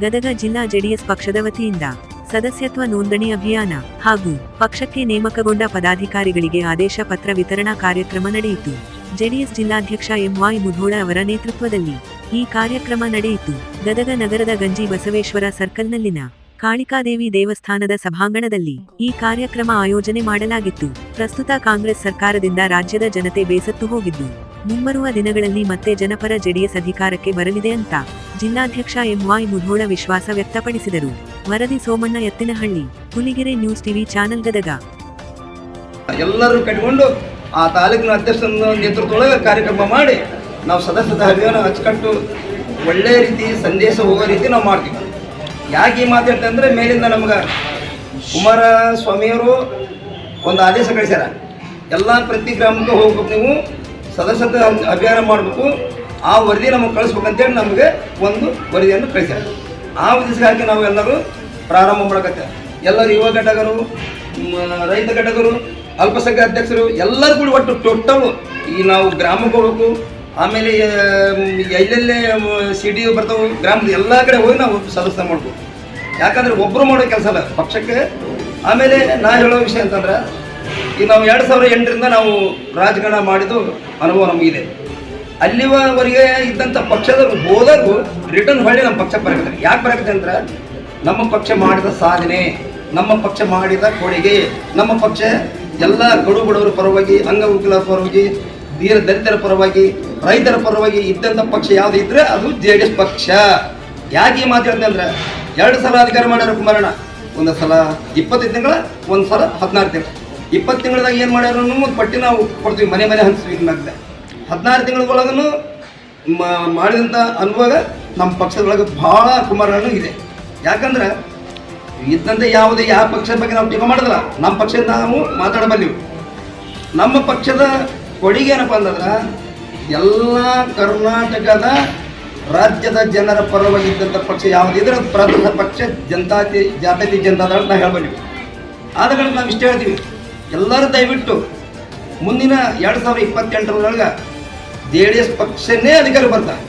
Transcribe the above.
ಗದಗ ಜಿಲ್ಲಾ ಜೆಡಿಎಸ್ ಪಕ್ಷದ ವತಿಯಿಂದ ಸದಸ್ಯತ್ವ ನೋಂದಣಿ ಅಭಿಯಾನ ಹಾಗೂ ಪಕ್ಷಕ್ಕೆ ನೇಮಕಗೊಂಡ ಪದಾಧಿಕಾರಿಗಳಿಗೆ ಆದೇಶ ಪತ್ರ ವಿತರಣಾ ಕಾರ್ಯಕ್ರಮ ನಡೆಯಿತು. ಜೆಡಿಎಸ್ ಜಿಲ್ಲಾಧ್ಯಕ್ಷ ಎಂವೈ ಮುಧೋಳ ಅವರ ನೇತೃತ್ವದಲ್ಲಿ ಈ ಕಾರ್ಯಕ್ರಮ ನಡೆಯಿತು. ಗದಗ ನಗರದ ಗಂಜಿ ಬಸವೇಶ್ವರ ಸರ್ಕಲ್ನಲ್ಲಿನ ಕಾಳಿಕಾದೇವಿ ದೇವಸ್ಥಾನದ ಸಭಾಂಗಣದಲ್ಲಿ ಈ ಕಾರ್ಯಕ್ರಮ ಆಯೋಜನೆ ಮಾಡಲಾಗಿತ್ತು. ಪ್ರಸ್ತುತ ಕಾಂಗ್ರೆಸ್ ಸರ್ಕಾರದಿಂದ ರಾಜ್ಯದ ಜನತೆ ಬೇಸತ್ತು ಹೋಗಿದ್ದು ಮುಂಬರುವ ದಿನಗಳಲ್ಲಿ ಮತ್ತೆ ಜನಪರ ಜೆಡಿಎಸ್ ಅಧಿಕಾರಕ್ಕೆ ಬರಲಿದೆ ಅಂತ ಜಿಲ್ಲಾಧ್ಯಕ್ಷ ಎಂವೈ ಮುಧೋಳ ವಿಶ್ವಾಸ ವ್ಯಕ್ತಪಡಿಸಿದರು. ವರದಿ Somanna Ettinahalli Huligere news TV channel Gadag. ಎಲ್ಲರೂ ಕಟ್ಕೊಂಡು ಆ ತಾಲೂಕಿನ ಅಧ್ಯಕ್ಷನ ನೇತೃತ್ವದೊಳಗೆ ಕಾರ್ಯಕ್ರಮ ಮಾಡಿ ನಾವು ಸದಸ್ಯದ ಅಭಿಯಾನ ಅಚ್ಚುಕಟ್ಟು ಒಳ್ಳೆ ರೀತಿ ಸಂದೇಶ ಹೋಗೋ ರೀತಿ ನಾವು ಮಾಡ್ತೀವಿ. ಯಾಕೆ ಈ ಮಾತಾಡ್ತಂದ್ರೆ ಮೇಲಿಂದ ನಮ್ಗೆ ಕುಮಾರಸ್ವಾಮಿಯವರು ಒಂದು ಆದೇಶ ಕಳಿಸ್ಯಾರ. ಎಲ್ಲ ಪ್ರತಿ ಗ್ರಾಮಕ್ಕೂ ಹೋಗ್ಬೇಕು ನೀವು. ಸದಸ್ಯತ್ವ ಅಭಿಯಾನ ಮಾಡಬೇಕು, ಆ ವರದಿ ನಮಗೆ ಕಳಿಸ್ಬೇಕಂತೇಳಿ ನಮಗೆ ಒಂದು ವರದಿಯನ್ನು ಕಳಿಸ್ಯಾರ. ಆ ಉದ್ದೇಶಕ್ಕಾಗಿ ನಾವು ಎಲ್ಲರೂ ಪ್ರಾರಂಭ ಮಾಡಕತ್ತೆ. ಎಲ್ಲರೂ ಯುವ ಘಟಕರು ರೈತ ಘಟಕರು, ಅಲ್ಪಸಂಖ್ಯಾತ ಅಧ್ಯಕ್ಷರು, ಎಲ್ಲರೂ ಕೂಡ ಒಟ್ಟು ಟೋಟಲ್ ಈ ನಾವು ಗ್ರಾಮಕ್ಕೆ ಹೋಗ್ಬೇಕು. ಆಮೇಲೆ ಎಲ್ಲೆಲ್ಲೇ ಸಿ ಡಿ ಬರ್ತಾವೆ, ಗ್ರಾಮದ ಎಲ್ಲ ಕಡೆ ಹೋಗಿ ನಾವು ಸದಸ್ಯ ಮಾಡ್ಬೋದು ಯಾಕಂದರೆ ಒಬ್ಬರು ಮಾಡೋ ಕೆಲಸ ಅಲ್ಲ, ಪಕ್ಷಕ್ಕೆ. ಆಮೇಲೆ ನಾ ಹೇಳೋ ವಿಷಯ ಅಂತಂದ್ರೆ ಈಗ ನಾವು ಎರಡು ಸಾವಿರ ಎಂಟರಿಂದ ನಾವು ರಾಜಕಾರಣ ಮಾಡಿದ್ದು ಅನುಭವ ನಮಗಿದೆ. ಅಲ್ಲಿವರೆಗೆ ಇದ್ದಂಥ ಪಕ್ಷದ ಹೋದಾಗೂ ರಿಟರ್ನ್ ಹೊಳ್ಳಿ ನಮ್ಮ ಪಕ್ಷ ಬರಕತ್ತೆ ಯಾಕೆ ಬರಕತ್ತೆ ಅಂದ್ರೆ ನಮ್ಮ ಪಕ್ಷ ಮಾಡಿದ ಸಾಧನೆ, ನಮ್ಮ ಪಕ್ಷ ಮಾಡಿದ ಕೊಡುಗೆ, ನಮ್ಮ ಪಕ್ಷ ಎಲ್ಲ ಕಡು ಬಡವರ ಪರವಾಗಿ, ಅಂಗವಿಕಲರ ಪರವಾಗಿ, ದೀರ ದಲಿತರ ಪರವಾಗಿ, ರೈತರ ಪರವಾಗಿ ಇದ್ದಂಥ ಪಕ್ಷ ಯಾವುದು ಇದ್ರೆ ಅದು ಜೆ ಡಿ ಎಸ್ ಪಕ್ಷ. ಯಾಕೆ ಈ ಮಾತು ಅಂದ್ರೆ, ಎರಡು ಸಲ ಅಧಿಕಾರ ಮಾಡ್ಯಾರ ಕುಮಾರಣ್ಣ. ಒಂದು ಸಲ ಇಪ್ಪತ್ತೈದು ತಿಂಗಳ, ಒಂದು ಸಲ ಹದಿನಾರು ತಿಂಗಳು. ಇಪ್ಪತ್ತು ತಿಂಗಳದಾಗ ಏನು ಮಾಡ್ಯಾರ ಪಟ್ಟಿ ನಾವು ಕೊಡ್ತೀವಿ, ಮನೆ ಮನೆ ಹಂಚ್ತೀವಿ ಇನ್ನಾಗ್ದೆ ಹದಿನಾರು ತಿಂಗಳೊಳಗೂ ಮಾಡಿದಂಥ ಅನುಭವ ನಮ್ಮ ಪಕ್ಷದೊಳಗೆ ಭಾಳ ಕುಮಾರಣ್ಣು ಇದೆ. ಯಾಕಂದ್ರೆ ಇದ್ದಂತೆ ಯಾವುದೇ, ಯಾವ ಪಕ್ಷದ ಬಗ್ಗೆ ನಾವು ಟೀಕೆ ಮಾಡೋದಿಲ್ಲ ನಮ್ಮ ಪಕ್ಷದ ನಾವು ಮಾತಾಡಬಲ್ಲಿವು ನಮ್ಮ ಪಕ್ಷದ ಕೊಡುಗೆ ಏನಪ್ಪ ಅಂತಂದ್ರೆ, ಎಲ್ಲ ಕರ್ನಾಟಕದ ರಾಜ್ಯದ ಜನರ ಪರವಾಗಿದ್ದಂಥ ಪಕ್ಷ ಯಾವುದಿದ್ರೆ ಪ್ರಧಾನ ಪಕ್ಷ, ಜನತಾತಿ ಜಾತಿ ಜನತಾದಳ ನಾವು ಹೇಳ್ಬಲ್ಲಿವಿ ಆದ ಕಾರಣ ನಾವು ಇಷ್ಟು ಹೇಳ್ತೀವಿ. ಎಲ್ಲರೂ ದಯವಿಟ್ಟು ಮುಂದಿನ ಎರಡು ಸಾವಿರದ ಇಪ್ಪತ್ತೆಂಟರೊಳಗೆ ಜೆ ಡಿ ಎಸ್ ಪಕ್ಷನೇ ಅಧಿಕಾರ ಬರ್ತಾರೆ.